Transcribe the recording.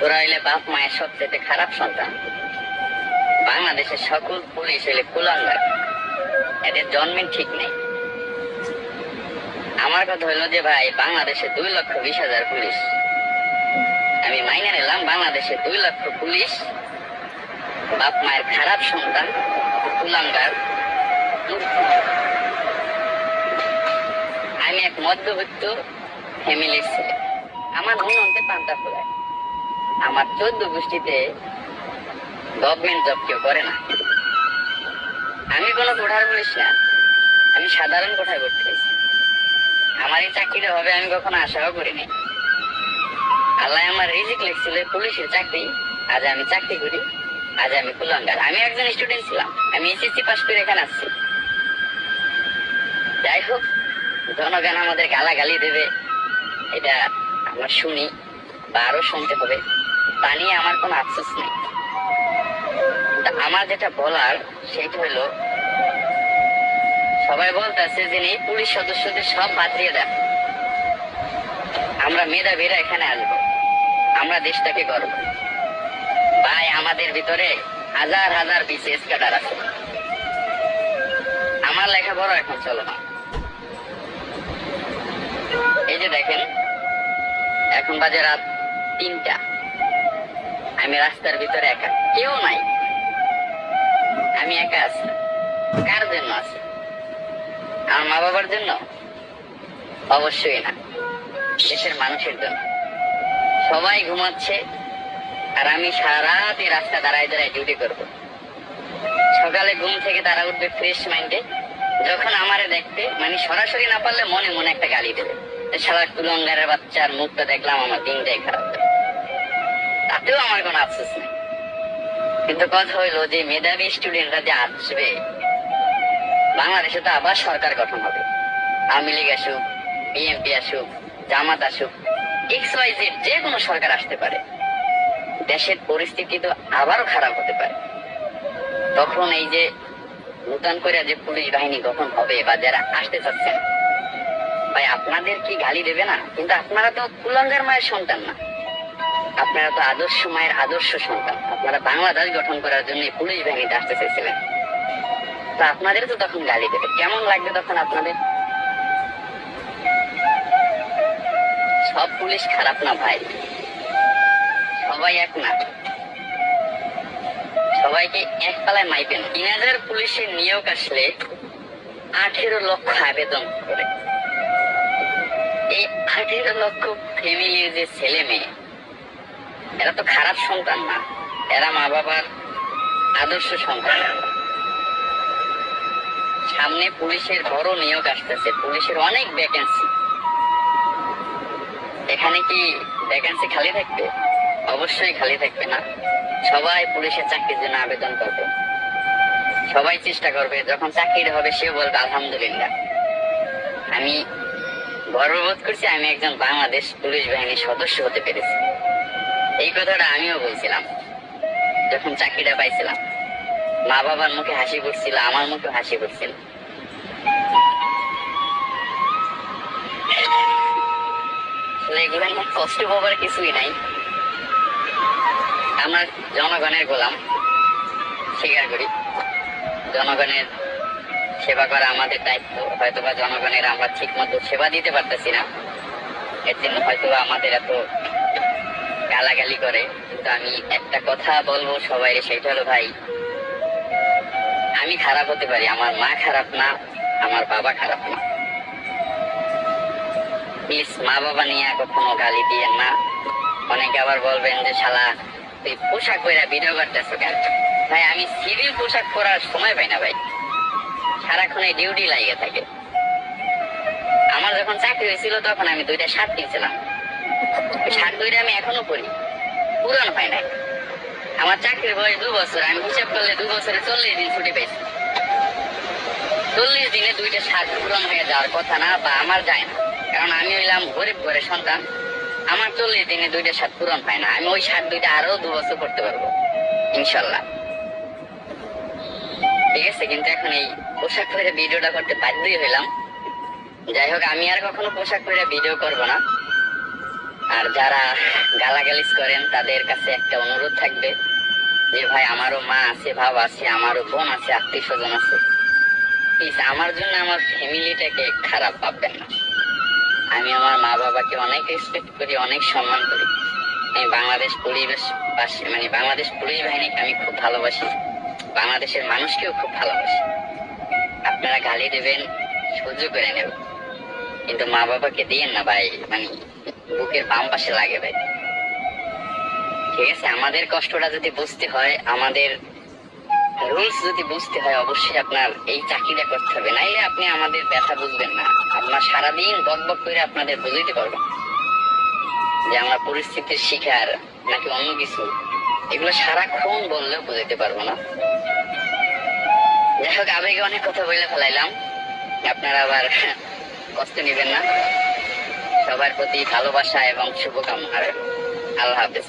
তোরা হইলে বাপ মায়ের সবচেয়ে খারাপ সন্তান। বাংলাদেশের সকল পুলিশ হইলে কুলাঙ্গার। এদের জন্মের ঠিক নেই। আমার কথা হইল যে ভাই, বাংলাদেশে দুই লক্ষ বিশ হাজার পুলিশ। আমি মাইনে নিলাম বাংলাদেশে দুই লক্ষ পুলিশ। বাপ মায়ের খারাপ সন্তান, কুলাঙ্গার। আমি এক মধ্যবিত্ত ফ্যামিলির ছেলে। আমার মনে হতে পান্তা ফোলায়। আমার চোদ্দ গোষ্ঠীতে গভর্নমেন্ট জব কেউ করে না। আমি কোনো কোঠার পুলিশ না। আমি সাধারণ কোঠায় হয়েছি। আমার এই চাকরিটা হবে আমি কখনো আশাও করিনি। আল্লাহ আমার রিজিক লিখছিল, পুলিশের চাকরি। আজ আমি চাকরি করি, আজ আমি কুলাঙ্গার। আমি একজন স্টুডেন্ট ছিলাম। আমি এসএসসি পাস করে এখানে আসছি। যাই হোক, জনগণ আমাদের গালাগালি দেবে। এটা আমরা শুনি বা আরও শুনতে হবে। তা নিয়ে আমার কোনো আফসোস নেই। আমার যেটা বলার হলো, সবাই বলতেছে যে পুলিশ সদস্যদের সব বাদ দিয়ে আমরা মেধাবীরা এখানে আসব। আমরা দেশটাকে গর্ব ভাই, আমাদের ভিতরে হাজার হাজার বিসিএস ক্যাডার আছে। আমার লেখাপড়া এখন চলো না এই যে দেখেন, এখন বাজে রাত তিনটা। আমি রাস্তার ভিতরে একা। কেউ নাই। আমি একা আছি। কার জন্য আছি? আমার মা বাবার জন্য? অবশ্যই না। দেশের মানুষের জন্য। সবাই ঘুমাচ্ছে, আর আমি সারা রাত রাস্তা দাঁড়ায় দাঁড়ায় ডিউটি করব। সকালে ঘুম থেকে তারা উঠবে ফ্রেশ মাইন্ডে যখন আমারে দেখতে মানে সরাসরি না পারলে মনে মনে একটা গালি দেবে। সারা কুলঙ্গারের বাচ্চার মুখটা দেখলাম, আমার দিনটাই খারাপ। যাবে। আমার কোনো আফসোস নেই। কিন্তু কথা হইল যে মেধাবী স্টুডেন্টরা যে আসবে, বাংলাদেশে তো আবার সরকার গঠন হবে। আওয়ামী লীগ আসুক বিএনপি আসুক, জামাত আসুক এক্স ওয়াই জেড যে কোনো সরকার আসতে পারে। দেশের পরিস্থিতি তো আবারও খারাপ হতে পারে। তখন এই যে নূতন করে যে পুলিশ বাহিনী গঠন হবে বা যারা আসতে চাচ্ছেন, ভাই, আপনাদের কি গালি দেবে না? কিন্তু আপনারা তো কুলাঙ্গার মায়ের সন্তান না। আপনারা তো আদর্শ মায়ের আদর্শ সন্তান। আপনারা বাংলাদেশ গঠন করার জন্য পুলিশ বাহিনীতে আসতে চেয়েছিলেন। তো আপনাদের তো তখন গালি দেবে। কেমন লাগবে তখন আপনাদের? সব পুলিশ খারাপ না ভাই। সবাই এক না। সবাইকে এক পালায় মাইবেন। তিন হাজার পুলিশের নিয়োগ আসলে আঠেরো লক্ষ আবেদন করে। এই আঠেরো লক্ষ ফ্যামিলির যে ছেলে মেয়ে এরা তো খারাপ সন্তান না। এরা মা বাবার আদর্শ সন্তান। সামনে পুলিশের বড় নিয়োগ আসতেছে। পুলিশের অনেক ভ্যাকেন্সি এখানে কি ভ্যাকেন্সি খালি থাকবে? অবশ্যই খালি থাকবে না। সবাই পুলিশের চাকরির জন্য আবেদন করবে। সবাই চেষ্টা করবে। যখন চাকরিটা হবে, সেও বলবে, আলহামদুলিল্লাহ। আমি গর্ববোধ করছি, আমি একজন বাংলাদেশ পুলিশ বাহিনীর সদস্য হতে পেরেছি। এই কথাটা আমিও বলছিলাম। যখন চাকরিটা পাইছিলাম। মা বাবার মুখে হাসি ফুটছিল, আমার মুখে হাসি এগুলো কষ্ট পাবার কিছুই নাই। আমরা জনগণের গোলাম, স্বীকার করি। জনগণের সেবা করা আমাদের দায়িত্ব। হয়তো বা জনগণের আমরা ঠিক মতো সেবা দিতে পারতেছি না। এর জন্য হয়তো বা আমাদের এত গালাগালি করে। কিন্তু আমি একটা কথা বলব সবাই সেটা হলো ভাই, আমি খারাপ হতে পারি, আমার মা খারাপ না, আমার বাবা খারাপ না। প্লিজ, মা বাবা নিয়ে কখনো গালি দিয়েন না। অনেকে আবার বলবেন যে, শালা, তুই পোশাক পরে ভিডিও করতেছ কেন? ভাই, আমি সিভিল পোশাক পরার সময় পাই না ভাই। সারাক্ষণ এই ডিউটি লাগিয়ে থাকে। আমার যখন চাকরি হয়েছিল, তখন আমি দুইটা শার্ট কিনছিলাম। ওই শার্ট দুইটা আমি এখনও পরি পুরান হয় নাই। আমার চাকরির বয়স দু বছর, আমি হিসাব করলে দু বছরে চল্লিশ দিন ছুটি পেয়েছি চল্লিশ দিনে দুইটা শার্ট পূরণ হয়ে যাওয়ার কথা না, বা আমার যায় না। কারণ আমি হইলাম গরিব ঘরে সন্তান। আমার চল্লিশ দিনে দুইটা শার্ট পূরণ হয় না। আমি ওই শার্ট দুইটা আরও দু বছর করতে পারব, ইনশাল্লাহ। ঠিক আছে, কিন্তু এখন এই পোশাক পরে ভিডিওটা করতে বাধ্যই হইলাম। যাই হোক, আমি আর কখনো পোশাক পরে ভিডিও করব না। আর যারা গালাগালিজ করেন, তাদের কাছে একটা অনুরোধ থাকবে যে, ভাই, আমারও মা আছে, ভাব আছে, আমারও বোন আছে, আত্মীয় স্বজন আছে। প্লিজ আমার জন্য আমার ফ্যামিলিটাকে খারাপ ভাববেন না। আমি আমার মা বাবাকে অনেক রেসপেক্ট করি, অনেক সম্মান করি। আমি বাংলাদেশ পরিবেশ মানে বাংলাদেশ পুলিশ বাহিনীকে আমি খুব ভালোবাসি। বাংলাদেশের মানুষকেও খুব ভালোবাসি। আপনারা গালি দেবেন, সহ্য করে নেব কিন্তু মা বাবাকে দিয়েন না ভাই মানে বুকের বাম পাশে লাগে ভাই। ঠিক আছে, আমাদের কষ্টটা যদি বুঝতে হয়, আমাদের রুলস যদি বুঝতে হয়, অবশ্যই আপনার এই চাকরিটা করতে হবে। নাইলে আপনি আমাদের ব্যথা বুঝবেন না। আপনার সারাদিন বক বক করে আপনাদের বুঝাইতে পারবেন। যে আমরা পরিস্থিতির শিকার নাকি অন্য কিছু। এগুলো সারাক্ষণ বললেও বুঝাইতে পারব না। যাই হোক, আবেগে অনেক কথা বলে ফেলাইলাম। আপনারা আবার কষ্ট নেবেন না সবার প্রতি ভালোবাসা এবং শুভকামনা। আল্লাহ হাফেজ